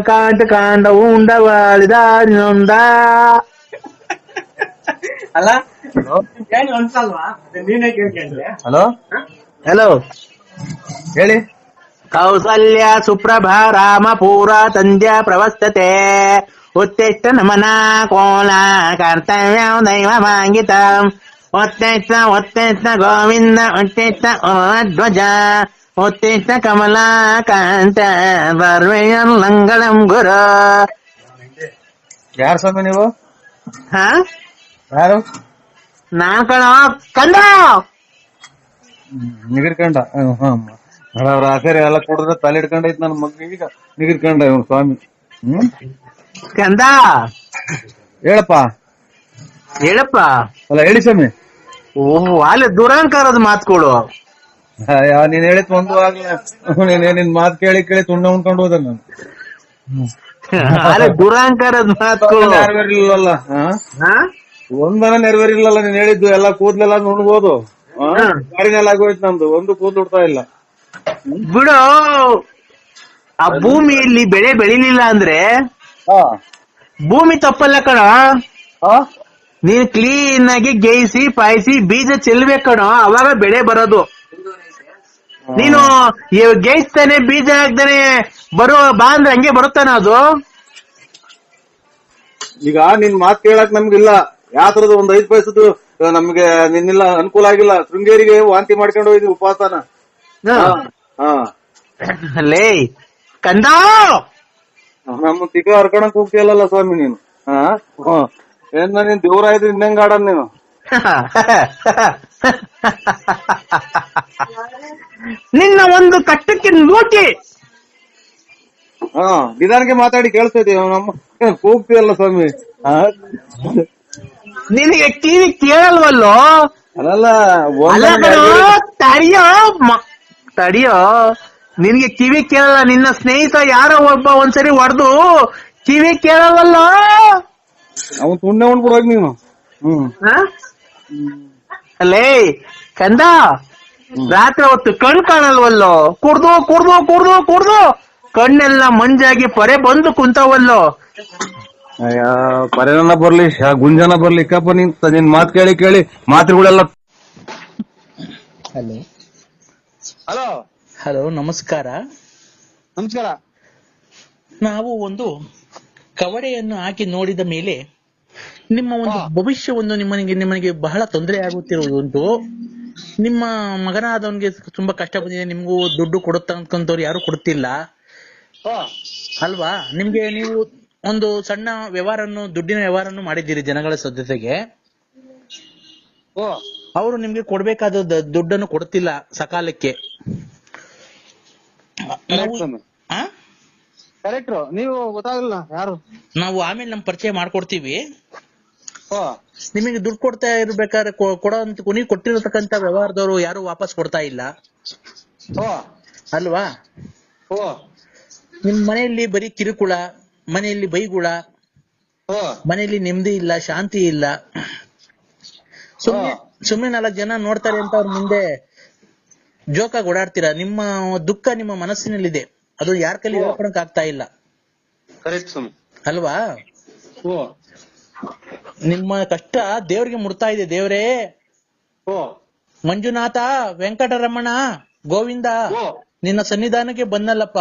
ಕಾಂಟ ಕಾಂಡ ಉಂಡವಾಳಿದಾರಿನೊಂದ ಅಲ್ಲ? ಹಲೋ? ಹಲೋ? ಹೇಳಿ? ಕೌಸಲ್ಯ ಸುಪ್ರಭ ರಾಮ ಪೂರ ತಂದ್ಯ ಪ್ರವಸ್ತತೆ. ಉತ್ತಿಷ್ಟ ನಮನ ಕೋಲ ಕರ್ತವ್ಯ ದೈವ ಮಾಂಗಿತ ಉತ್ತಿಷ್ಟ ಉತ್ತಿಷ್ಟ ಗೋವಿಂದ ಉತ್ತಿಷ್ಟ ಧ್ವಜ. ಉತ್ತಿಷ್ಟ ಕಮಲಾ ಕಾಂತ ಬರ್ವೆಯಲ್ಲಂಗಳಂ ಗುರು. ಯಾರು ಸ್ವಾಮಿ ನೀವು? ಹಾ? ಯಾರು? ನಾನ್ ಕಣ ಕಂದ ನಿಗಿರ್ಕಂಡ. ಅವ್ರ ಆಸರೆ ಎಲ್ಲ ಕುಡಿದ್ರೆ ತಲೆ ಹಿಡ್ಕೊಂಡೈತ್ ನನ್ನ ಮಗ ಈಗ. ನಿಗಿರ್ಕಂಡ ಇವನು ಸ್ವಾಮಿ. ಹ್ಮ್? ಕಂದ! ಹೇಳಪ್ಪ. ಹೇಳಪ್ಪ. ಅಲ್ಲ ಹೇಳಿ ಸ್ವಾಮಿ. ಓಹ್ ಅಲ್ಲಿ ದುರಂಕಾರದ ಮಾತು ಯಾವ ನೀನ್ ಹೇಳಿದ್ ಒಂದು ಆಗ್ಲ. ನೀನ್ ನಿನ್ ಮಾತ್ ಕೇಳಿ ಕೇಳಿ ತುಂಡ ಉಣ್ಕೊಂಡು ಹೋದ ನಾನು. ನೆರವೇರಿಲ್ಲ ದುರಂಕಾರದ ಮಾತುಗಳು ನೆರವೇರಿಲ್ಲಲ್ಲ ಹಾ? ಒಂದನ ನೆರವೇರಿಲ್ಲಲ್ಲ ನೀನ್ ಹೇಳಿದ್ದು ಎಲ್ಲ ಕೂದ್ಲೆಲ್ಲ ನುಣ್ಬೋದು. ಗಾಡಿನೆಲ್ಲ ಆಗೋಯ್ತು ನಮ್ದು ಒಂದು ಕೂದ್ಲು ಉಡ್ತಾ ಇಲ್ಲ. ಬಿಡು. ಆ ಭೂಮಿಯಲ್ಲಿ ಬೆಳೆ ಬೆಳಿಲಿಲ್ಲ ಅಂದ್ರೆ ಭೂಮಿ ತಪ್ಪಲ್ಲ ಕಣ. ನೀನ್ ಕ್ಲೀನ್ ಆಗಿ ಗೇಯಿಸಿ ಪಾಯಿಸಿ ಬೀಜ ಚೆಲ್ಬೇಕಣ ಕಣ. ಅವಾಗ ಬೆಳೆ ಬರೋದು. ನೀನು ಗೇಯಿಸ್ತಾನೆ ಬೀಜ ಹಾಕ್ತಾನೆ ಬರೋ ಬಾ ಅಂದ್ರೆ ಹಂಗೆ ಬರುತ್ತಾನ ಅದು? ಈಗ ನಿನ್ ಮಾತ್ ಕೇಳಕ್ ನಮ್ಗಿಲ್ಲ. ಯಾವ ತರದ ಒಂದ್ ಐದ್ ಪೈಸದ್ದು ಆ, ನಮ್ಗೆ ನಿನ್ನಿಲ್ಲ ಅನುಕೂಲ ಆಗಿಲ್ಲ. ಶೃಂಗೇರಿಗೆ ವಾಂತಿ ಮಾಡ್ಕೊಂಡು ಹೋಗಿದ್ವಿ ಉಪವಾಸನ. ಲೇ ಕಂದ! ನಮ್ಮ ತಿಕ್ಕ ಹರ್ಕೊಳಕ್ ಹೋಗ್ತಿಯಲ್ಲ ಸ್ವಾಮಿ ನೀನು. ಏನ್ ನೀನ್ ದೇವ್ರ ಆಯ್ತು ಇನ್ನಂಗ್ ಆಡನ್ ನೀನು? ನಿನ್ನ ಒಂದು ಕಟ್ಟಕ್ಕೆ ನೋಟಿ. ಹಾ ನಿಧಾನಕ್ಕೆ ಮಾತಾಡಿ ಕೇಳಿಸ್ತೈತಿ ನಮ್ಮ ಕೂಗ್ತಿಯಲ್ಲ ಸ್ವಾಮಿ? ನಿನಗೆ ಕಿವಿ ಕೇಳಲ್ವಲ್ಲೋ? ಅಲ್ಲಲ್ಲ ಅಲ್ಲ ತಡಿಯೋ ತಡಿಯೋ. ನಿನ್ಗೆ ಕಿವಿ ಕೇಳಲ್ಲ ನಿನ್ನ ಸ್ನೇಹಿತ ಯಾರೋ ಒಬ್ಬ ಒಂದ್ಸರಿ ಹೊಡೆದು ಕಿವಿ ಕೇಳಲ್ವಲ್ಲ? ಅವನ್ ತುಂಡೆ ಉಂಡ್ಬಿಡೋಗಿ ನೀನು. ಹ್ಮ್. ಅಲ್ಲೇ ಕಂದ ರಾತ್ರಿ ಹೊತ್ತು ಕಣ್ ಕಾಣಲ್ವಲ್ಲೋ? ಕುಡ್ದು ಕುಡ್ದು ಕುಡ್ದು ಕುಡ್ದು. ಕಣ್ಣೆಲ್ಲ ಮಂಜಾಗಿ ಪೊರೆ ಬಂದು ಕುಂತವಲ್ಲೋ? ಅಯ್ಯೋ ಪರೇನ ಬರ್ಲಿ ಶ- ಗುಂಜನ ಬರ್ಲಿ. ಕಪ್ಪ ನಿನ್ ನಿನ್ ಮಾತ್ ಕೇಳಿ ಕೇಳಿ. ಮಾತ್ರೆಗಳೆಲ್ಲ ಹಲೋ. ಹಲೋ. ಹಲೋ ನಮಸ್ಕಾರ. ನಮಸ್ಕಾರ. ನಾವು ಒಂದು ಕವಡೆಯನ್ನು ಹಾಕಿ ನೋಡಿದ ಮೇಲೆ ನಿಮ್ಮ ಒಂದು ಭವಿಷ್ಯವನ್ನು ನಿಮ್ಮನಿಗೆ ನಿಮಗೆ ಬಹಳ ತೊಂದರೆ ಆಗುತ್ತಿರುವುದುಂಟು ನಿಮ್ಮ ಮಗನಾದವನಿಗೆ ತುಂಬಾ ಕಷ್ಟ ಬಂದಿದೆ ನಿಮ್ಗೂ ದುಡ್ಡು ಕೊಡುತ್ತವ್ರು ಯಾರು ಕೊಡ್ತಿಲ್ಲ. ಅಲ್ವಾ? ನಿಮ್ಗೆ ನೀವು ಒಂದು ಸಣ್ಣ ವ್ಯವಹಾರನ್ನು ದುಡ್ಡಿನ ವ್ಯವಹಾರನ್ನು ಮಾಡಿದ್ದೀರಿ ಜನಗಳ ಸದ್ಯತೆಗೆ. ಓ ಅವರು ನಿಮ್ಗೆ ಕೊಡ್ಬೇಕಾದ ದುಡ್ಡನ್ನು ಕೊಡ್ತಿಲ್ಲ ಸಕಾಲಕ್ಕೆ. ನೀವು ಗೊತ್ತಾಗಲ್ಲ ಯಾರು. ನಾವು ಆಮೇಲೆ ನಮ್ ಪರಿಚಯ ಮಾಡ್ಕೊಡ್ತೀವಿ. ನಿಮಗೆ ದುಡ್ಡು ಕೊಡ್ತಾ ಇರ್ಬೇಕಾದ್ರೆ ಕೊ- ಕೊಡೋಂತ ನೀವು ಕೊಟ್ಟಿರತಕ್ಕಂತ ವ್ಯವಹಾರದವರು ಯಾರು ವಾಪಸ್ ಕೊಡ್ತಾ ಇಲ್ಲ. ಓ ಅಲ್ವಾ? ಓ ನಿಮ್ ಮನೆಯಲ್ಲಿ ಬರೀ ಕಿರುಕುಳ ಮನೆಯಲ್ಲಿ ಬೈಗುಳ ಮನೆಯಲ್ಲಿ ನೆಮ್ಮದಿ ಇಲ್ಲ ಶಾಂತಿ ಇಲ್ಲ. ಸುಮ್ಮನೆ ಸುಮ್ನೆ ನಾಲ್ಕು ಜನ ನೋಡ್ತಾರೆ ಅಂತ ಅವ್ರ ಮುಂದೆ ಜೋಕಾಗಿ ಓಡಾಡ್ತೀರಾ? ನಿಮ್ಮ ದುಃಖ ನಿಮ್ಮ ಮನಸ್ಸಿನಲ್ಲಿದೆ. ಅದು ಯಾರ ಕೈಲಿ ಹೇಳ್ಕೊಳಕ್ ಆಗ್ತಾ ಇಲ್ಲ. ಅಲ್ವಾ? ನಿಮ್ಮ ಕಷ್ಟ ದೇವ್ರಿಗೆ ಮುಡ್ತಾ ಇದೆ ದೇವ್ರೇ. ಓ. ಮಂಜುನಾಥ ವೆಂಕಟರಮಣ ಗೋವಿಂದ ನಿನ್ನ ಸನ್ನಿಧಾನಕ್ಕೆ ಬಂದಲ್ಲಪ್ಪ.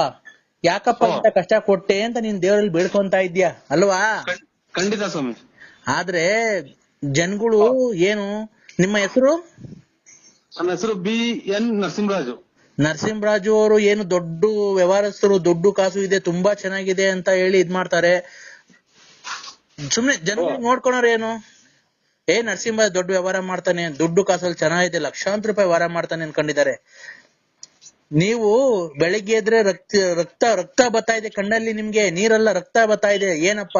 ಯಾಕಪ್ಪ ಅಂತ ಕಷ್ಟ ಕೊಟ್ಟೆ ಅಂತ ನೀನ್ ದೇವರಲ್ಲಿ ಬೇಡ್ಕೊಂತ ಇದ್ಯಾ ಅಲ್ವಾ? ಖಂಡಿತ ಸ್ವಾಮಿ. ಆದ್ರೆ ಜನಗಳು ಏನು? ನಿಮ್ಮ ಹೆಸರು? ನನ್ನ ಹೆಸರು ಬಿ ಎನ್ ನರಸಿಂಹರಾಜು. ನರಸಿಂಹರಾಜು ಅವರು ಏನು ದೊಡ್ಡ ವ್ಯವಹಾರಸ್ಥರು ದೊಡ್ಡ ಕಾಸು ಇದೆ ತುಂಬಾ ಚೆನ್ನಾಗಿದೆ ಅಂತ ಹೇಳಿ ಇದ್ ಮಾಡ್ತಾರೆ ಸುಮ್ನೆ ಜನ ನೋಡ್ಕೊಳೋರ್ ಏನು? ಏ ನರಸಿಂಹ ದೊಡ್ಡ ವ್ಯವಹಾರ ಮಾಡ್ತಾನೆ ದುಡ್ಡು ಕಾಸಲ್ಲಿ ಚೆನ್ನಾಗಿದೆ ಲಕ್ಷಾಂತರ ರೂಪಾಯಿ ವ್ಯವಹಾರ ಮಾಡ್ತಾನೆ ಅನ್ಕೊಂಡಿದ್ದಾರೆ. ನೀವು ಬೆಳಿಗ್ಗೆ ಎದ್ರೆ ರಕ್ತ ರಕ್ತ ರಕ್ತ ಬರ್ತಾ ಇದೆ ಕಣ್ಣಲ್ಲಿ ನಿಮ್ಗೆ ನೀರೆಲ್ಲ ರಕ್ತ ಬರ್ತಾ ಇದೆ ಏನಪ್ಪ?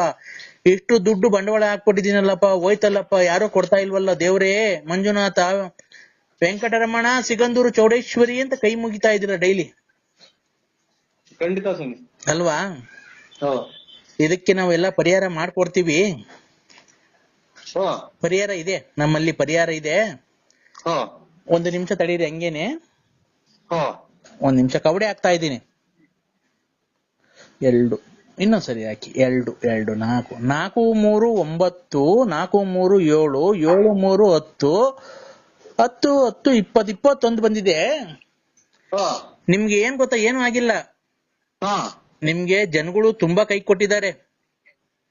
ಇಷ್ಟು ದುಡ್ಡು ಬಂಡವಾಳ ಹಾಕ್ಬಿಟ್ಟಿದೀನಲ್ಲಪ್ಪ ಹೋಯ್ತಲ್ಲಪ್ಪ ಯಾರು ಕೊಡ್ತಾ ಇಲ್ವಲ್ಲ ದೇವ್ರೇ? ಮಂಜುನಾಥ ವೆಂಕಟರಮಣ ಸಿಗಂದೂರು ಚೌಡೇಶ್ವರಿ ಅಂತ ಕೈ ಮುಗಿತಾ ಇದೀರ ಡೈಲಿ ಖಂಡಿತ ಸ್ವಾಮಿ. ಅಲ್ವಾ? ಇದಕ್ಕೆ ನಾವೆಲ್ಲ ಪರಿಹಾರ ಮಾಡ್ಕೊಡ್ತೀವಿ. ಪರಿಹಾರ ಇದೆ ನಮ್ಮಲ್ಲಿ ಪರಿಹಾರ ಇದೆ. ಒಂದು ನಿಮಿಷ ತಡೀರಿ ಹಂಗೇನೆ. ಒಂದ್ ನಿಮಿಷ ಕವಡೆ ಹಾಕ್ತಾ ಇದ್ದೀನಿ. ಎರಡು ಇನ್ನೊಂದ್ ಸರಿ ಹಾಕಿ. ಎರಡು ಎರಡು ನಾಲ್ಕು ನಾಲ್ಕು ಮೂರು ಒಂಬತ್ತು ನಾಲ್ಕು ಮೂರು ಏಳು ಏಳು ಮೂರು ಹತ್ತು ಹತ್ತು ಹತ್ತು ಇಪ್ಪತ್ ಇಪ್ಪತ್ತೊಂದು ಬಂದಿದೆ. ನಿಮ್ಗೆ ಏನ್ ಗೊತ್ತಾ ಏನು ಆಗಿಲ್ಲ. ನಿಮ್ಗೆ ಜನಗಳು ತುಂಬಾ ಕೈ ಕೊಟ್ಟಿದ್ದಾರೆ.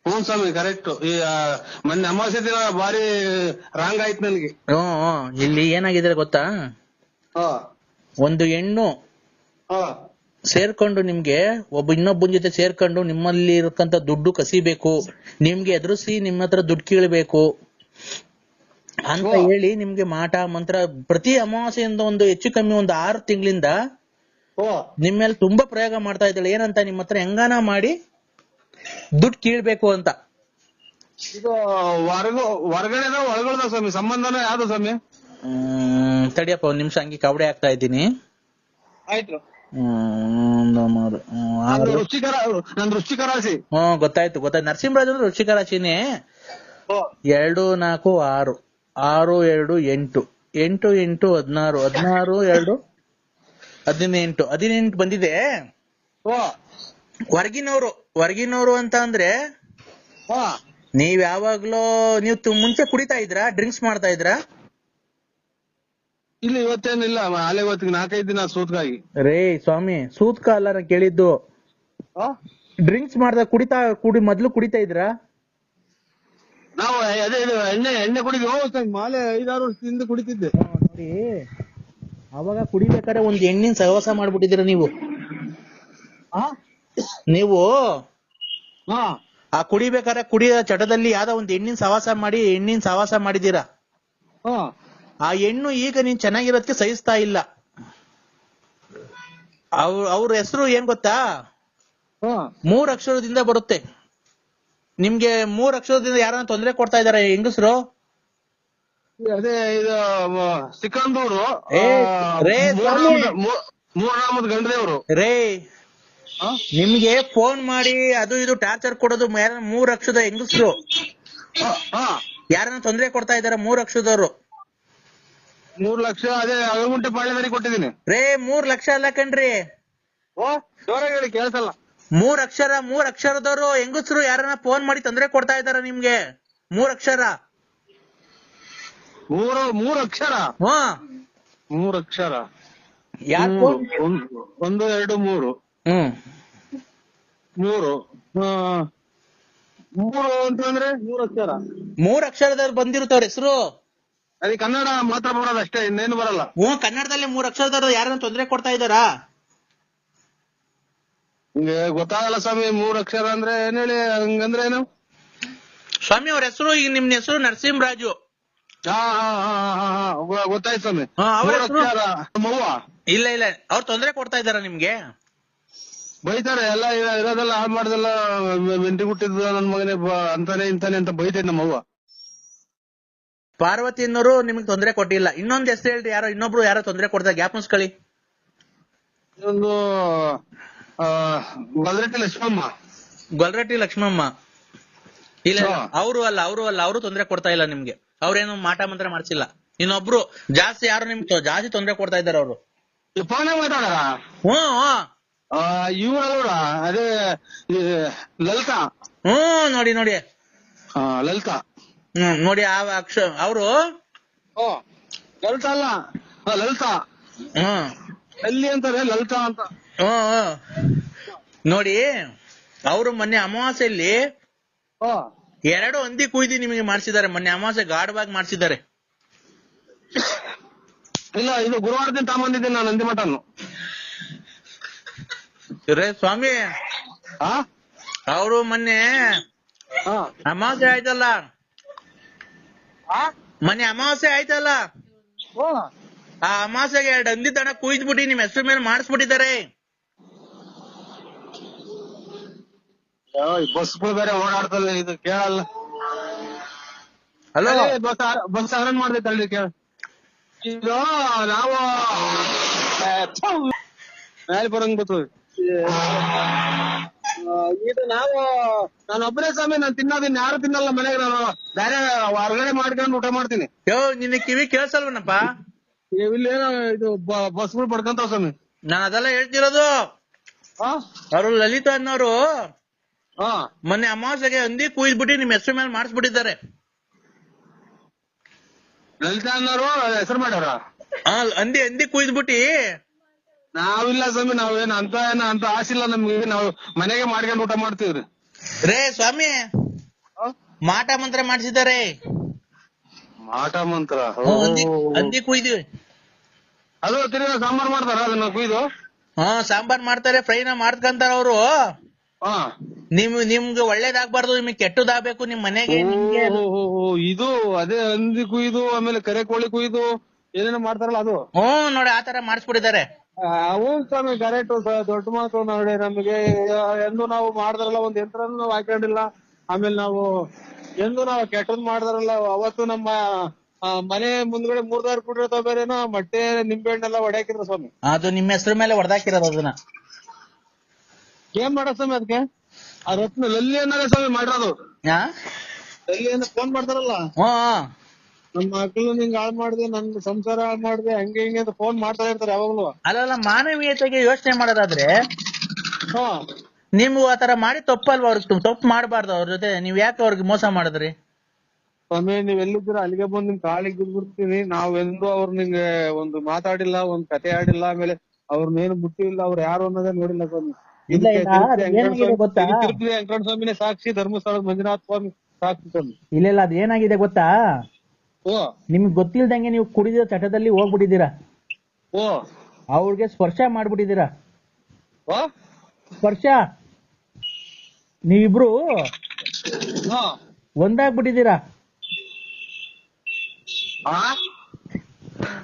ಹ್ಞೂ ಸ್ವಾಮಿ ಕರೆಕ್ಟ್ ಈ ಆ, ಮೊನ್ನೆ ಅಮಾವಾಸ್ಯ ದಿನ ಭಾರಿ ರಾಂಗ್ ಆಯ್ತು ನನಗೆ. ಹ್ಮ್ ಹ್ಮ್. ಇಲ್ಲಿ ಏನಾಗಿದೆ ಗೊತ್ತಾ? ಹಾ. ಒಂದು ಹೆಣ್ಣು ಹಾ. ಸೇರ್ಕೊಂಡು ನಿಮ್ಗೆ ಒಬ್ಬ ಇನ್ನೊಬ್ಬನ ಜೊತೆ ಸೇರ್ಕೊಂಡು ನಿಮ್ಮಲ್ಲಿ ಇರಕ್ಕಂತ ದುಡ್ಡು ಕಸಿಬೇಕು. ನಿಮ್ಗೆ ಎದುರಿಸಿ ನಿಮ್ಮ ಹತ್ರ ದುಡ್ಡು ಕೀಳ್ಬೇಕು. ಅಂತ ಓ. ಹೇಳಿ ನಿಮ್ಗೆ ಮಾಟ ಮಂತ್ರ ಪ್ರತಿ ಅಮಾವಾಸ್ಯೆಯಿಂದ ಒಂದು ಹೆಚ್ಚು ಕಮ್ಮಿ ಒಂದು ಆರು ತಿಂಗಳಿಂದ ನಿಮ್ ಮೇಲೆ ತುಂಬಾ ಪ್ರಯೋಗ ಮಾಡ್ತಾ ಇದ್ದಾಳೆ. ಏನಂತ ನಿಮ್ಮ ಹತ್ರ ಹೆಂಗಾನ ಮಾಡಿ ದುಡ್ಡು ಕೀಳ್ಬೇಕು ಅಂತ. ಇದು ಹೊರಗ ಹೊರಗಡೆದ ಒಳಗಡೆ ಸ್ವಾಮಿ ಸಂಬಂಧನ ಯಾವ್ದು ಸ್ವಾಮಿ? ಹ್ಮ್ ತಡಿಯಪ್ಪ ಒಂದ್ ನಿಮಿಷ ಹಂಗೆ ಕವಡೆ ಆಗ್ತಾ ಇದ್ದೀನಿ. ಆಯ್ತು. ನಂದು ರಾಶಿ. ಹ್ಮ್ ಗೊತ್ತಾಯ್ತು ಗೊತ್ತಾಯ್ತು. ನರಸಿಂಹರಾಜ್ ಅಂದ್ರೆ ವೃಶ್ಚಿಕ ರಾಶಿನೇ. ಎರಡು ನಾಲ್ಕು ಆರು. ಆರು ಎರಡು ಎಂಟು. ಎಂಟು ಎಂಟು ಹದಿನಾರು. ಹದಿನಾರು ಎರಡು. ಹದಿನೆಂಟು ಹದಿನೆಂಟು ಬಂದಿದೆ. ಓ ಹೊರಗಿನವರು ಹೊರಗಿನವರು ಅಂತ ಅಂದ್ರೆ ಓ ನೀವ್ ಯಾವಾಗ್ಲೂ ನೀವು ಮುಂಚೆ ಕುಡಿತಾ ಇದ್ರಾ ಡ್ರಿಂಕ್ಸ್ ಮಾಡ್ತಾ ಇದ್ರಾ? ಇಲ್ಲಿ ಇವತ್ತೇನಿಲ್ಲ ಆಲೆ ಇವತ್ತಿಗೆ ನಾಲ್ಕೈದು ದಿನ ಸೂತ್ಕಾಗಿ. ರೇ ಸ್ವಾಮಿ ಸೂತ್ಕ ಅಲ್ಲ ನಾ ಕೇಳಿದ್ದು. ಆ? ಡ್ರಿಂಕ್ಸ್ ಮಾಡ್ದಾಗ ಕುಡಿತಾ ಕುಡಿ ಮೊದ್ಲು ಕುಡಿತಾ ಇದ್ರಾ? ನಾವು ಅದೇ ಇದು ಎಣ್ಣೆ ಎಣ್ಣೆ ಕುಡಿದ್ವಿ. ಮಾಲೆ ಐದಾರು ವರ್ಷದಿಂದ ಕುಡಿತಿದ್ದೆ. ನೋಡಿ. ಅವಾಗ ಕುಡಿಬೇಕಾದ್ರೆ ಒಂದ್ ಹೆಣ್ಣಿನ ಸಹವಾಸ ಮಾಡ್ಬಿಟ್ಟಿದ್ದೀರಾ ನೀವು. ಆ? ನೀವು ಹಾ ಆ ಕುಡಿಬೇಕಾದ್ರೆ ಕುಡಿಯೋ ಚಟದಲ್ಲಿ ಯಾವ್ದೋ ಒಂದ್ ಹೆಣ್ಣಿನ ಸಹವಾಸ ಮಾಡಿ ಹೆಣ್ಣಿನ ಸಹವಾಸ ಮಾಡಿದೀರ ಹಾ ಆ ಹೆಣ್ಣು ಈಗ ನೀನ್ ಚೆನ್ನಾಗಿರೋದಕ್ಕೆ ಸಹಿಸ್ತಾ ಇಲ್ಲ. ಅವ್ರ ಅವ್ರ ಹೆಸರು ಏನ್ ಗೊತ್ತಾ? ಹಾ ಮೂರ್ ಅಕ್ಷರದಿಂದ ಬರುತ್ತೆ. ನಿಮ್ಗೆ ಮೂರ್ ಅಕ್ಷರದಿಂದ ಯಾರನ್ನ ತೊಂದರೆ ಕೊಡ್ತಾ ಇದಾರೆ ಹೆಂಗಸರು? ಅದೇ ಇದು ಸಿಕಂದೂರು ಏ, ರೇ ಸ್ವಾಮಿ. ಮೂರ್ನಾಮದ್ ಗಂಡದೇವ್ರು. ರೇ ನಿಮ್ಗೆ ಫೋನ್ ಮಾಡಿ ಅದು ಇದು ಟಾರ್ಚರ್ ಕೊಡೋದು ಮೂರ್ ಅಕ್ಷದ ಹೆಂಗಸ್ರು. ಹಾ ಯಾರನ್ನ ತೊಂದ್ರೆ ಕೊಡ್ತಾ ಇದಾರೆ ಮೂರ್ ಅಕ್ಷದವ್ರು ಮೂರ್ ಲಕ್ಷ ಅದೇ ಅಗಲಗುಂಟೆ ಪಾಳ್ಯದಲ್ಲಿ ಕೊಟ್ಟಿದ್ದೀನಿ. ರೇ ಮೂರ್ ಲಕ್ಷ ಅಲ್ಲ ಕಣ್ರಿ. ಓ ಜೋರಾಗಿ ಹೇಳಿ ಕೇಳ್ಸಲ್ಲ. ಮೂರ್ ಅಕ್ಷರ ಮೂರ್ ಅಕ್ಷರದವ್ರು ಹೆಂಗಸ್ರು ಯಾರನ್ನ ಫೋನ್ ಮಾಡಿ ತೊಂದ್ರೆ ಕೊಡ್ತಾ ಇದಾರ ನಿಮ್ಗೆ? ಮೂರ್ ಅಕ್ಷರ. ಮೂರು ಮೂರು ಅಕ್ಷರ. ಹ್ಮ್ ಮೂರ ಅಕ್ಷರ. ಮೂರು. ಒಂದು- ಒಂದು ಎರಡು ಮೂರು. ಹ್ಮ್. ಮೂರು. ಆ, ಮೂರು ಅಂತಂದ್ರೆ ಮೂರು ಅಕ್ಷರ. ಮೂರ್ ಅಕ್ಷರದವ್ರು ಬಂದಿರ್ತಾವ್ರ ಹೆಸರು? ಅದೇ ಕನ್ನಡ ಮಾತ್ರ ಬರೋದು ಅಷ್ಟೇ ಇನ್ನೇನು ಬರಲ್ಲ. ಹ್ಮ್ ಕನ್ನಡದಲ್ಲಿ ಮೂರ್ ಅಕ್ಷರದವ್ರು ಯಾರನ್ನ ತೊಂದರೆ ಕೊಡ್ತಾ ಇದ್ದಾರಾ? ಗೊತ್ತಾಗಲ್ಲ ಸ್ವಾಮಿ ಮೂರ್ ಅಕ್ಷರ ಅಂದ್ರೆ ಏನ್ ಹೇಳಿ ಹಂಗಂದ್ರೆ ಏನು? ಸ್ವಾಮಿ ಅವ್ರ ಹೆಸರು ಈಗ ನಿಮ್ ಹೆಸರು ನರಸಿಂಹರಾಜು. ಹಾ ಹಾ ಹಾ ಹಾ ಹಾ ಗೊತ್ತಾಯ್ತು ಸ್ವಾಮಿ. ಹಾ, ಅವ್ರ ಇಲ್ಲ ಇಲ್ಲ. ಅವ್ರು ತೊಂದರೆ ಕೊಡ್ತಾ ಇದಾರ ನಿಮ್ಗೆ? ಬೈತಾರೆ ಎಲ್ಲ ಇರ- ಇರೋದೆಲ್ಲ ಹಾಳು ಮಾಡ್ದೆಲ್ಲ ಮೆಂಟಿ ಹುಟ್ಟಿದ್ದು ನನ್ ಮಗನೇ ಅಂತಾನೆ ಇಂತಾನೆ ಅಂತ ಬೈತೈತೆ ನಮ್ಮವ್ವ ಪಾರ್ವತಿ ಅನ್ನೋರು ನಿಮ್ಗೆ ತೊಂದರೆ ಕೊಟ್ಟಿಲ್ಲ. ಇನ್ನೊಂದ್ ಹೆಸರು ಹೇಳ್ರಿ ಯಾರೋ ಇನ್ನೊಬ್ರು ಯಾರೋ ತೊಂದರೆ ಕೊಡ್ತಾರೆ. ಗ್ಯಾಪ್ ಮುಸ್ಕಳಿ ಆ ಗಲ್ರೆಟ್ಟಿ ಲಕ್ಷ್ಮಮ್ಮ. ಗೊಲ್ರಟ್ಟಿ ಲಕ್ಷ್ಮಮ್ಮ. ಇಲ್ಲ. ಅವರು ಅಲ್ಲ ಅವರು ಅಲ್ಲ. ಅವರು ತೊಂದರೆ ಕೊಡ್ತಾ ಇಲ್ಲ ನಿಮ್ಗೆ. ಅವ್ರೇನು ಮಾಟ ಮಂತ್ರ ಮಾಡ್ಸಿಲ್ಲ. ಇನ್ನೊಬ್ರು ಜಾಸ್ತಿ ಯಾರು ನಿಮ್ಗೆ ಜಾಸ್ತಿ ತೊಂದರೆ ಕೊಡ್ತಾ ಇದಾರೆ ಅವರು. ಫೋನ್ ಮಾತಾಡಾರ ಹ್ಮ್ ಇವ್ರಲ್ಲ ಅದೇ ಲಲಿತಾ. ಹ್ಮ್ ನೋಡಿ ನೋಡಿ. ಲಲಿತಾ. ಹ್ಮ್ ನೋಡಿ ಆ ಅಕ್ಷ ಅವರು? ಓ ಲಲಿತಾ ಅಲ್ಲ? ಲಲಿತಾ. ಹ್ಮ್ ಎಲ್ಲಿ ಅಂತಾರೆ? ಲಲಿತಾ ಅಂತ. ಹ್ಮ್. ನೋಡಿ ಅವರು ಮೊನ್ನೆ ಅಮಾವಾಸ್ಯಲ್ಲಿ ಎರಡು ಹಂದಿ ಕುಯ್ದಿ ನಿಮಗೆ ಮಾಡಿಸಿದ್ದಾರೆ. ಮೊನ್ನೆ ಅಮಾವಾಸ್ಯೆ ಗಾಢವಾಗಿ ಮಾಡಿಸಿದ್ದಾರೆ. ಇಲ್ಲ ಇದು ಗುರುವಾರ ದಿನ ತಗೊಂಬಂದಿದ್ದೀನಿ ನಾನು ನಂದಿ ಮಠ ರೇ ಸ್ವಾಮಿ. ಹಾ ಅವರು ಮೊನ್ನೆ ಅಮಾವಾಸ್ಯೆ ಆಯ್ತಲ್ಲ? ಮೊನ್ನೆ ಅಮಾವಾಸ್ಯೆ ಆಯ್ತಲ್ಲ? ಆ ಅಮಾವಾಸ್ಯೆಗೆ ಎರಡು ಹಂದಿ ದನ ಕುಯ್ದ್ಬಿಟ್ಟು ನಿಮ್ ಹೆಸರು ಮೇಲೆ ಮಾಡಿಸ್ಬಿಟ್ಟಿದ್ದಾರೆ. ಬಸ್ಗಳು ಬೇರೆ ಓಡಾಡ್ತಲ್ಲ ಇದು ಕೇಳಲ್ಲ. ಹಲೋ ಬಸ್ ಬಸ್ ಆರನ್ ಮಾಡ್ದೈತೆ ಅಲ್ರಿ ಕೇಳ. ಇದು ನಾವು ಮ್ಯಾಲ ಬರಂಗ್ ಬರ್ತದೆ ಇದು ನಾವು ನಾನು ಒಬ್ಬನೇ ಸ್ವಾಮಿ ನಾನು ತಿನ್ನೋದಿನ್ ಯಾರು ತಿನ್ನಲ್ಲ ಮನೆಗೆ ನಾನು. ಬೇರೆ ಹೊರಗಡೆ ಮಾಡ್ಕೊಂಡು ಊಟ ಮಾಡ್ತೀನಿ. ಯೋ ನಿನ್ನ ಕಿವಿ ಕೇಳಿಸಲ್ವನಪ್ಪ? ಇಲ್ಲೇನೋ ಇದು ಬಸ್ಗಳು ಪಡ್ಕೊಂತಾವ ಸ್ವಾಮಿ. ನಾನು ಅದೆಲ್ಲ ಹೇಳ್ತಿರೋದು. ಆ? ಅವರು ಲಲಿತಾ ಅನ್ನೋರು ಮೊನ್ನೆ ಅಮಾವಾಸ್ಯೆಗೆ ಹಂದಿ ಕುಯ್ದ್ಬಿಟ್ಟು ನಿಮ್ ಹೆಸರು ಮೇಲೆ ಮಾಡಿಸ್ಬಿಟ್ಟಿದ್ದಾರೆ. ಲಲಿತಾ ಅನ್ನೋರು ಹೆಸರು ಮಾಡ್ಯಾರ? ಆ ಹಂದಿ ಹಂದಿ ಕುಯ್ದ್ಬಿಟ್ಟಿ. ನಾವಿಲ್ಲ ಸ್ವಾಮಿ ನಾವೇನ್ ಅಂತ ಏನ ಅಂತ ಆಸಿಲ್ಲ ನಮ್ಗೆ. ನಾವು ಮನೆಗೆ ಮಾಡ್ಕೊಂಡು ಊಟ ಮಾಡ್ತೀವ್ರಿ ರೇ. ಸ್ವಾಮಿ ಮಾಟ ಮಂತ್ರ ಮಾಡಿಸಿದ್ದಾರೆ. ಮಾಟ ಮಂತ್ರ? ಅಂದಿ ಹಂದಿ ಕುಯ್ದಿವಿ. ಅದು ತಿರ್ಗಾ ಸಾಂಬಾರ್ ಮಾಡ್ತಾರ ಅದನ್ನ ಕುಯ್ದು? ಹಾ ಸಾಂಬಾರ್ ಮಾಡ್ತಾರೆ ಫ್ರೈನ ಮಾಡ್ಕಂತಾರ ಅವರು. ನಿಮ್ ನಿಮ್ಗೆ ಒಳ್ಳೇದಾಗ್ಬಾರ್ದು ನಿಮ್ಗೆ ಕೆಟ್ಟದಾಗ್ಬೇಕು ನಿಮ್ ಮನೆಗೆ ನಿಮ್ಗೆ ಇದು ಅದೇ ಹಂದಿ ಕುಯ್ದು ಆಮೇಲೆ ಕರೆ ಕೋಳಿ ಕುಯ್ದು ಏನೇನೋ ಮಾಡ್ತಾರಲ್ಲ ಅದು? ಹ್ಮ್ ನೋಡಿ ಆತರ ಮಾಡಿಸ್ಬಿಟ್ಟಿದ್ದಾರೆ. ಅವು ಸ್ವಾಮಿ ಕರೆಕ್ಟ್ ದೊಡ್ಡ ಮಾತು ನೋಡಿ ನಮಗೆ ಎಂದು ನಾವು ಮಾಡಿದ್ರಲ್ಲ ಒಂದ್ ಯಂತ್ರನೂ ನಾವು ಹಾಕೊಂಡಿಲ್ಲ. ಆಮೇಲೆ ನಾವು ಎಂದು ನಾವು ಕೆಟ್ಟದ್ ಮಾಡಿದ್ರಲ್ಲ ಅವತ್ತು ನಮ್ಮ ಆ, ಮನೆ ಮುಂದ್ಗಡೆ ಮೂರ್ದಾರು ಕುಡಿರ್ತಾವ ಬೇರೆನೋ ಮೊಟ್ಟೆ ನಿಂಬೆಹಣ್ಣೆಲ್ಲ ಒಡೆಯಾಕಿದ್ರು ಸ್ವಾಮಿ. ಅದು ನಿಮ್ ಹೆಸರು ಮೇಲೆ ಹೊಡೆದಾಕಿರೋದು ಅದನ್ನ. ಏನ್ ಮಾಡೋ ಸ್ವಾಮಿ ಅದಕ್ಕೆ ಆ ರತ್ನ ಲಲ್ಲಿ ಅನ್ನೋದೇ ಸ್ವಾಮಿ ಮಾಡಿರೋದು. ಹಾ ಲಲ್ಲಿ ಅಂತ ಫೋನ್ ಮಾಡ್ತಾರಲ್ಲ? ಹ್ಮ್ ನಮ್ಮ ಮಕ್ಕಳು ನಿಂಗ್ ಹಾಳು ಮಾಡ್ದೆ ನನ್ ಸಂಸಾರ ಹಾಳು ಮಾಡ್ದೆ ಹಂಗೆ ಹಿಂಗೆ ಅಂತ ಫೋನ್ ಮಾಡ್ತಾ ಇರ್ತಾರೆ ಯಾವಾಗ್ಲೂ. ಅಲ್ಲಲ್ಲ ಮಾನವೀಯತೆಗೆ ಯೋಚನೆ ಮಾಡೋದಾದ್ರೆ ಹಾ. ನೀವು ಆತರ ಮಾಡಿ ತಪ್ಪಲ್ವಾ ಅವ್ರಿಗೆ? ತಪ್ಪು ಮಾಡಬಾರ್ದು ಅವ್ರ ಜೊತೆ. ನೀವ್ ಯಾಕೆ ಅವ್ರಿಗೆ ಮೋಸ ಮಾಡಿದ್ರಿ? ಸ್ವಾಮಿ ನೀವ್ ಎಲ್ಲಿದ್ದೀರ? ಅಲ್ಲಿಗೆ ಬಂದ್ ನಿಮ್ ಕಾಲಿಗೆ ಬಿದ್ಬಿಡ್ತೀನಿ ನಾವೆಂದೂ ಅವ್ರ ನಿಂಗೆ ಒಂದು ಮಾತಾಡಿಲ್ಲ ಒಂದ್ ಕತೆ ಆಡಿಲ್ಲ ಆಮೇಲೆ ಅವ್ರನ್ನೇನು ಮುಟ್ಟಿಲ್ಲ ಅವ್ರು ಯಾರು ಅನ್ನೋದೇ ನೋಡಿಲ್ಲ ಸ್ವಾಮಿ. ವೆಂಕಟ ಸ್ವಾಮಿನೇ ಸಾಕ್ಷಿ ಧರ್ಮಸ್ಥಳದ ಮಂಜುನಾಥ ಸ್ವಾಮಿ ಸಾಕ್ಷಿ ಇಲ್ಲ ಇಲ್ಲ. ಅದ್ ಏನಾಗಿದೆ ಗೊತ್ತಾ? ಓ. ನಿಮ್ಗೆ ಗೊತ್ತಿಲ್ದಂಗೆ ನೀವು ಕುಡಿದ ಚಟದಲ್ಲಿ ಹೋಗ್ಬಿಟ್ಟಿದ್ದೀರಾ? ಓ. ಅವ್ರಿಗೆ ಸ್ಪರ್ಶ ಮಾಡ್ಬಿಟ್ಟಿದ್ದೀರಾ? ಓ. ಸ್ಪರ್ಶ? ನೀವಿಬ್ರು ಒಂದಾಗ್ಬಿಟ್ಟಿದ್ದೀರಾ?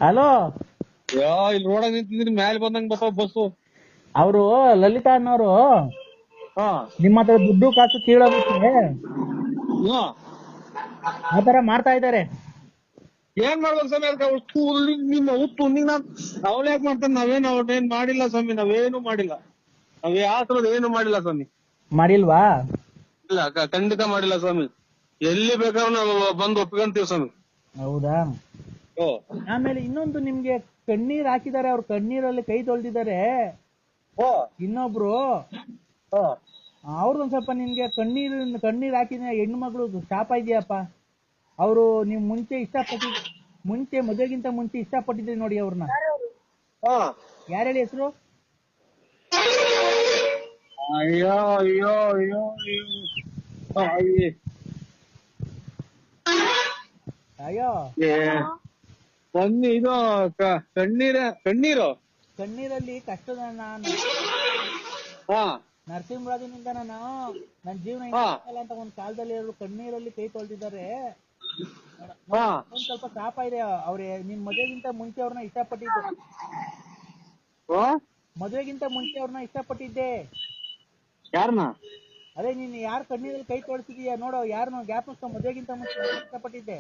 ಹಲೋ? ಇಲ್ಲಿ ರೋಡ ನಿಂತಿದ್ರಿ ಮ್ಯಾಲೆ ಬಂದಂಗ್ ಬರ್ತಾವ ಬಸ್ಸು. ಅವರು ಲಲಿತಾ ಅನ್ನೋರು ಹಾ. ನಿಮ್ಮ ಹತ್ರ ದುಡ್ಡು ಕಾಸು ಕೀಳೋದಕ್ಕೆ ಆತರ ಮಾಡ್ತಾ ಇದ್ದಾರೆ. ಏನ್ ಮಾಡ್ಬೇಕು ಸ್ವಾಮಿ ಅದಕ್ಕೆ ಹುಲ್ಲಿಗ್ ನಿಮ್ಮ ಉತ್ತು ಹುಲ್ಲಿಗ್ ನಾನ್ ಅವಳು ಯಾಕೆ ಮಾಡ್ತಾನೆ ನಾವೇನು ಅವ್ರೇನ್ ಮಾಡಿಲ್ಲ ಸ್ವಾಮಿ ನಾವೇನು ಮಾಡಿಲ್ಲ. ನಾವ್ ಯಾವ ಏನು ಮಾಡಿಲ್ಲ ಸ್ವಾಮಿ. ಮಾಡಿಲ್ವಾ? ಇಲ್ಲ ಖಂಡಿತ ಮಾಡಿಲ್ಲ ಸ್ವಾಮಿ. ಎಲ್ಲಿ ಬೇಕಾದ್ರೂ ನಾವು ಬಂದು ಒಪ್ಕೊಂತೀವಿ ಸ್ವಾಮಿ. ಹೌದಾ? ಆಮೇಲೆ ಇನ್ನೊಂದು ನಿಮ್ಗೆ ಕಣ್ಣೀರ್ ಹಾಕಿದ್ದಾರೆ ಅವ್ರ ಕಣ್ಣೀರಲ್ಲಿ ಕೈ ತೊಳ್ದಿದ್ದಾರೆ. ಇನ್ನೊಬ್ರು ಓ ಅವ್ರದೊಂದ್ ಸ್ವಲ್ಪ ನಿಮ್ಗೆ ಕಣ್ಣೀರ್ ಕಣ್ಣೀರ್ ಹಾಕಿದ ಹೆಣ್ಣು ಮಗಳು ಶಾಪ ಇದೆಯಪ್ಪ. ಅವರು ನೀವು ಮುಂಚೆ ಇಷ್ಟಪಟ್ಟಿ ಮುಂಚೆ ಮದುವೆಗಿಂತ ಮುಂಚೆ ಇಷ್ಟಪಟ್ಟಿದ್ರಿ ನೋಡಿ ಅವ್ರನ್ನ. ಯಾರ ಯಾರು ಹೇಳಿ ಹೆಸರು? ಅಯ್ಯೋ ಅಯ್ಯೋ ಅಯ್ಯೋ ಅಯ್ಯೋ. ಬನ್ನಿ ಇದು ಕಣ್ಣೀರ ಕಣ್ಣೀರು. ಕಣ್ಣೀರಲ್ಲಿ ಕಷ್ಟದ ನಾನು ನರಸಿಂಹರಾಜನಿಂದ ನಾನು ನನ್ನ ಜೀವನ. ಅಂತ ಒಂದ್ ಕಾಲದಲ್ಲಿ ಅವರು ಕಣ್ಣೀರಲ್ಲಿ ಕೈ ತೊಳ್ದಿದ್ದಾರೆ. ಒಂದ್ ಸ್ವಲ್ಪ ಕಾಪ ಇದೆ ಅವ್ರೆ ನಿಮ್ ಮದುವೆಗಿಂತ ಮುಂಚೆ ಅವ್ರನ್ನ ಇಷ್ಟಪಟ್ಟಿದ್ದೆ. ಮದುವೆಗಿಂತ ಮುಂಚೆ ಅವ್ರನ್ನ ಇಷ್ಟಪಟ್ಟಿದ್ದೆ. ಯಾರನ್ನ ಅದೇ ನೀನ್ ಯಾರ್ ಕಣ್ಣೀರಲ್ಲಿ ಕೈ ತೊಳ್ಸಿದೀಯ? ನೋಡು ಯಾರನ್ನ ಜ್ಞಾಪಿಸ್ಕೊ ಮದುವೆಗಿಂತ ಮುಂಚೆ ಇಷ್ಟಪಟ್ಟಿದ್ದೆ.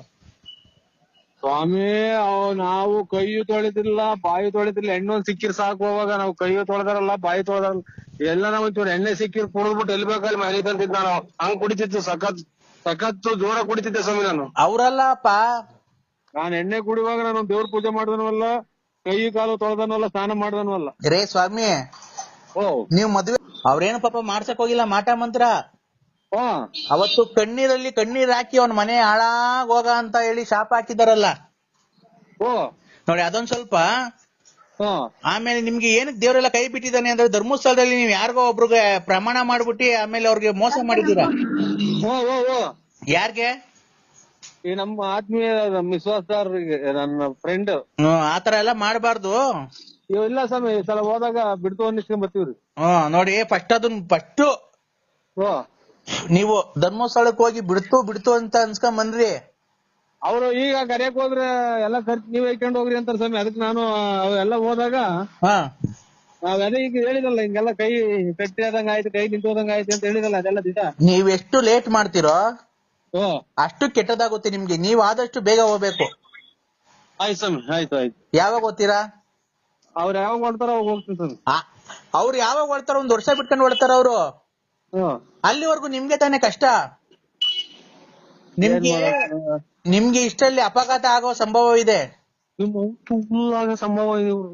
ಸ್ವಾಮಿ ಅವ್ ನಾವು ಕೈಯು ತೊಳೆದಿಲ್ಲ ಬಾಯಿ ತೊಳೆದಿಲ್ಲ ಎಣ್ಣೆ ಒಂದ್ ಸಿಕ್ಕಿರ್ ಸಾಕು ಅವಾಗ. ನಾವು ಕೈಯು ತೊಳೆದಾರಲ್ಲ ಬಾಯಿ ತೊಳೆದಾರಲ್ಲ. ಎಲ್ಲ ನಾವ್ ಒಂಚೂರು ಎಣ್ಣೆ ಸಿಕ್ಕಿರ್ ಕುಡಿದ್ಬಿಟ್ಟು ಎಲ್ಲಿ ಬೇಕಲ್ಲಿ ಮನೆ ತಂದಿದ್ ನಾನು ಹಂಗ್ ಕುಡಿತಿತ್ತು ಸಖತ್ ಸಖತ್ ಜೋರ ಕುಡಿತಿದ್ದೆ ಸ್ವಾಮಿ ನಾನು. ಅವ್ರಲ್ಲಪ್ಪ. ನಾನ್ ಎಣ್ಣೆ ಕುಡಿಯುವಾಗ ನಾನು ದೇವ್ರ ಪೂಜೆ ಮಾಡ್ದನವಲ್ಲ ಕೈ ಕಾಲು ತೊಳೆದನವಲ್ಲ ಸ್ನಾನ ಮಾಡ್ದನವಲ್ಲ. ರೇ ಸ್ವಾಮಿ ಓ. ನೀವ್ ಮದ್ವೆ ಅವ್ರೇನು ಪಾಪ ಮಾಡ್ಸಕ್ ಹೋಗಿಲ್ಲ ಮಾಟ ಮಂತ್ರ. ಅವತ್ತು ಕಣ್ಣೀರಲ್ಲಿ ಕಣ್ಣೀರ್ ಹಾಕಿ ಅವನ್ ಮನೆ ಹಾಳಾಗ್ ಹೋಗ ಅಂತ ಹೇಳಿ ಶಾಪ ಹಾಕಿದಾರಲ್ಲ. ಓ ನೋಡಿ ಅದೊಂದ್ ಸ್ವಲ್ಪ. ಹಾ ಆಮೇಲೆ ನಿಮ್ಗೆ ಏನ್ ದೇವರೆಲ್ಲ ಕೈ ಬಿಟ್ಟಿದ್ದಾನೆ ಅಂದ್ರೆ ಧರ್ಮಸ್ಥಳದಲ್ಲಿ ನೀವ್ ಯಾರಿಗೋ ಒಬ್ರಿಗೆ ಪ್ರಮಾಣ ಮಾಡ್ಬಿಟ್ಟಿ ಆಮೇಲೆ ಅವ್ರಿಗೆ ಮೋಸ ಮಾಡಿದೀರಾ ಓ ಓ ಓ ಯಾರ್ಗೆ? ಈ ನಮ್ಮ ಆತ್ಮೀಯ ನಮ್ಮ ವಿಶ್ವಾಸದಾರರಿಗೆ ನನ್ನ ಫ್ರೆಂಡ್ ಆತರ ಎಲ್ಲ ಮಾಡಬಾರ್ದು. ಇಲ್ಲ ಸ್ವಾಮಿ ಈ ಸಲ ಹೋದಾಗ ಬಿಡ್ತು ಅನ್ನಿಸ್ಕೊಂಡ್ ಬರ್ತೀವ್ರಿ. ಹ್ಮ್ ನೋಡಿ ಫಸ್ಟ್ ಅದನ್ ಫಸ್ಟ್ ಓ ನೀವು ಧರ್ಮಸ್ಥಳಕ್ಕೆ ಹೋಗಿ ಬಿಡ್ತು ಬಿಡ್ತು ಅಂತ ಅನ್ಸ್ಕೊಂಡ್ ಬಂದ್ರಿ ಅವ್ರು ಈಗ ಕರೆಯಕ್ ಹೋದ್ರೆ ಎಲ್ಲ ಖರ್ಚು ನೀವ್ ಇಟ್ಕೊಂಡು ಹೋಗ್ರಿ ಅಂತಾರ ಸ್ವಾಮಿ. ಅದಕ್ಕೆ ನಾನು ಎಲ್ಲ ಹೋದಾಗ ಹಾ. ಈಗ ಹೇಳಿದಲ್ಲ ಹಿಂಗೆಲ್ಲ ಕೈ ಕಟ್ಟಿ ಆದಂಗ ಆಯ್ತು ಕೈ ನಿಂತು ಹೋದಂಗ ಆಯ್ತು ಅಂತ ಹೇಳಿದಲ್ಲ ಅದೆಲ್ಲ ದಿಟ ನೀವ್ ಎಷ್ಟು ಲೇಟ್ ಮಾಡ್ತಿರೋ ಅಷ್ಟು ಕೆಟ್ಟದಾಗುತ್ತೆ ನಿಮ್ಗೆ. ನೀವ್ ಆದಷ್ಟು ಬೇಗ ಹೋಗ್ಬೇಕು. ಆಯ್ತು ಸ್ವಾಮಿ ಆಯ್ತು ಆಯ್ತು. ಯಾವಾಗ ಹೋಗ್ತೀರಾ? ಅವ್ರು ಯಾವಾಗ ಮಾಡ್ತಾರ ಅವಾಗ ಹೋಗ್ತೀನಿ ಸ್ವಾಮಿ. ಅವ್ರು ಯಾವಾಗ ಹೊಡ್ತಾರ ಒಂದ್ ವರ್ಷ ಬಿಟ್ಕೊಂಡು ಹೊಡ್ತಾರ ಅವ್ರು. ಅಲ್ಲಿವರೆಗೂ ನಿಮ್ಗೆ ತಾನೇ ಕಷ್ಟ? ನಿಮ್ಗೆ? ನಿಮ್ಗೆ ಇಷ್ಟಲ್ಲಿ ಅಪಘಾತ ಆಗೋ ಸಂಭವ ಇದೆ? ಫುಲ್ ಆಗ ಸಂಭವ ಇದೆ ಇವ್ರು.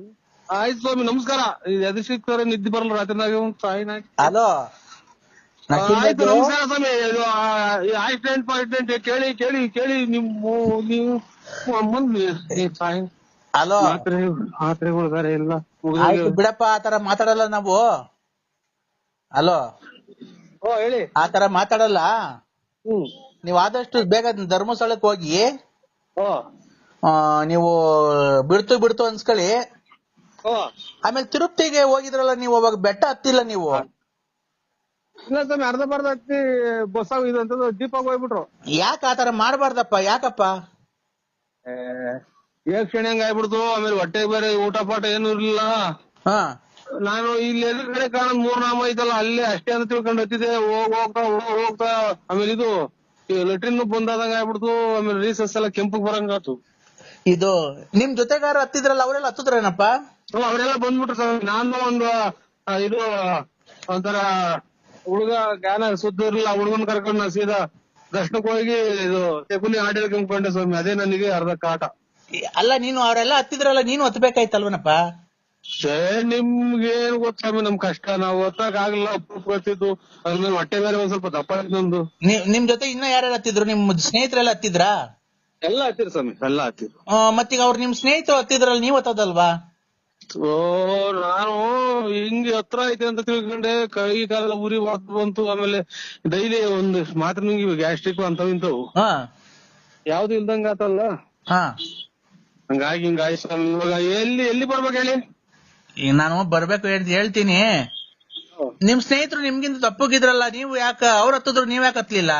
ಆಯ್ತು ಸ್ವಾಮಿ ನಮಸ್ಕಾರ. ಇದು ಎದು ಸಿಗ್ತಾರೆ ನಿದ್ದೆ ಬರಲ್ಲ ರಾತ್ರಿ ಸಾಯಿನ ಅಲೋ ಆಯ್ತು ನಮಸ್ಕಾರ ಸ್ವಾಮಿ. ಆಕ್ಸಿಡೆಂಟ್ ಪಾಕ್ಸಿಡೆಂಟ್ ಕೇಳಿ ಕೇಳಿ ಕೇಳಿ ನಿಮ್ಮ ನೀವು ಮುಂದೆ ಹಲೋ? ಮಾತ್ರೆ ಮಾತ್ರೆಗಳು ಬೇರೆ ಇಲ್ಲ ಬಿಡಪ್ಪ ಆತರ ಮಾತಾಡಲ್ಲ ನಾವು. ಹಲೋ? ಓ ಹೇಳಿ. ತರ ಮಾತಾಡಲ್ಲ. ಹ್ಮ್. ನೀವು ಆದಷ್ಟು ಬೇಗ ಧರ್ಮಸ್ಥಳಕ್ಕೆ ಹೋಗಿ ಓ ಆ, ನೀವು ಬಿಡ್ತು ಬಿಡ್ತು ಅನ್ಸ್ಕೊಳ್ಳಿ. ಓ ಆಮೇಲೆ ತಿರುಪ್ತಿಗೆ ಹೋಗಿದ್ರಲ್ಲ ನೀವು ಅವಾಗ ಬೆಟ್ಟ ಹತ್ತಿಲ್ಲ ನೀವು. ಇಲ್ಲ ಸ್ವಾಮಿ ಅರ್ಧ ಬರ್ಧ ಹತ್ತಿ ಬಸ್ ಇದು ಅಂತ ದೀಪ ಹೋಗ್ಬಿಟ್ರು. ಯಾಕೆ ಆತರ ಮಾಡಬಾರ್ದಪ್ಪ ಯಾಕಪ್ಪ? ಏ ಕ್ಷಣ ಹಂಗ ಆಗ್ಬಿಡ್ತು ಆಮೇಲೆ ಹೊಟ್ಟೆ ಬೇರೆ ಊಟ ಪಾಠ ಏನು ಇರ್ಲಿಲ್ಲ. ಹಾ. ನಾನು ಇಲ್ಲಿ ಎದುರುಗಡೆ ಕಾಣ ಮೂರ್ ನಾಮ ಐತಲ್ಲ ಅಲ್ಲೇ ಅಷ್ಟೇ ಅಂತ ತಿಳ್ಕೊಂಡ್ ಹತ್ತಿದ್ದೆ. ಹೋಗ್ ಹೋಗ್ತಾ ಹೋಗ್ ಹೋಗ್ತಾ ಆಮೇಲೆ ಇದು ಲೆಟ್ರಿನ್ ಬಂದಾದಂಗ ಆಗ್ಬಿಡ್ತು ಆಮೇಲೆ ರೀಸಸ್ ಎಲ್ಲ ಕೆಂಪಗ್ ಬರಂಗಾತು ಇದು ನಿಮ್ ಜೊತೆಗಾರ ಹತ್ತಿದ್ರಲ್ಲ ಅವರೆಲ್ಲ ಹತ್ತದ್ರೇನಪ್ಪ? ಅವರೆಲ್ಲ ಬಂದ್ಬಿಟ್ರು ಸರ್. ನಾನು ಒಂದು ಇದು ಒಂಥರ ಹುಡುಗ ಜ್ಞಾನ ಸುದ್ದ ಇರ್ಲಿಲ್ಲ ಹುಡುಗನ್ ಕರ್ಕೊಂಡು ನಾ ಸೀದಾ ದರ್ಶನಕ್ಕೆ ಹೋಗಿ ಇದು ತೆಗುನಿ ಆಡೇಳ ಹೇಳ್ಕೊಂಡ್ಕೊಂಡೆ ಸ್ವಾಮಿ. ಅದೇ ನನಗೆ ಅರ್ಧ ಕಾಟ. ಅಲ್ಲ ನೀನು ಅವರೆಲ್ಲ ಹತ್ತಿದ್ರಲ್ಲ ನೀನು ಹತ್ಬೇಕಾಯ್ತಲ್ವನಪ್ಪ? ನಿಮ್ಗೆ ಏನ್ ಗೊತ್ತಾ ಸ್ವಾಮಿ ನಮ್ ಕಷ್ಟ. ನಾವು ಒತ್ತಾಗ ಆಗ್ಲಿಲ್ಲ ಅಪ್ರೂಪ ಗೊತ್ತಿದ್ದು ಅದ್ಮೇಲೆ ಹೊಟ್ಟೆ ಮೇಲೆ ಒಂದ್ ಸ್ವಲ್ಪ ದಪ್ಪ ಆಯ್ತು ನಿಮ್ ಜೊತೆ ಇನ್ನ ಯಾರ್ಯಾರು ಹತ್ತಿದ್ರು? ನಿಮ್ ಸ್ನೇಹಿತರೆಲ್ಲ ಹತ್ತಿದ್ರಾ? ಎಲ್ಲ ಹತ್ತಿರ ಸ್ವಾಮಿ ಎಲ್ಲ ಹತ್ತಿರ ಆ, ಮತ್ತೀಗ ಅವ್ರು ನಿಮ್ ಸ್ನೇಹಿತರು ಹತ್ತಿದ್ರಲ್ಲಿ ನೀವ್ ಹತ್ತದಲ್ವಾ? ಓ ನಾನು ಹಿಂಗ್ ಹತ್ರ ಐತೆ ಅಂತ ತಿಳ್ಕೊಂಡೆ. ಕೈ ಕಾಲ ಉರಿ ಬರ್ತು ಬಂತು. ಆಮೇಲೆ ಡೈಲಿ ಒಂದು ಮಾತ್ರ ನಿಮ್ಗೆ ಗ್ಯಾಸ್ಟ್ರಿಕ್ ಅಂತವ್ ಇಂತವು ಹಾ. ಯಾವ್ದು ಇಲ್ದಂಗ ಆತಲ್ಲ? ಹಾ. ಹಂಗಾಗಿ ಸ್ವಾಮಿ. ಇವಾಗ ಎಲ್ಲಿ ಎಲ್ಲಿ ಬರ್ಬೇಕು ಹೇಳಿ? ಈಗ ನಾನು ಬರ್ಬೇಕು ಅಂತ ಹೇಳ್ತೀನಿ. ನಿಮ್ ಸ್ನೇಹಿತರು ನಿಮ್ಗಿಂತ ತಪ್ಪುಗಿದ್ರಲ್ಲ ನೀವು ಯಾಕ ಅವ್ರ ಹತ್ತಿದ್ರು ನೀವ್ ಯಾಕೆ ಹತ್ಲಿಲ್ಲ?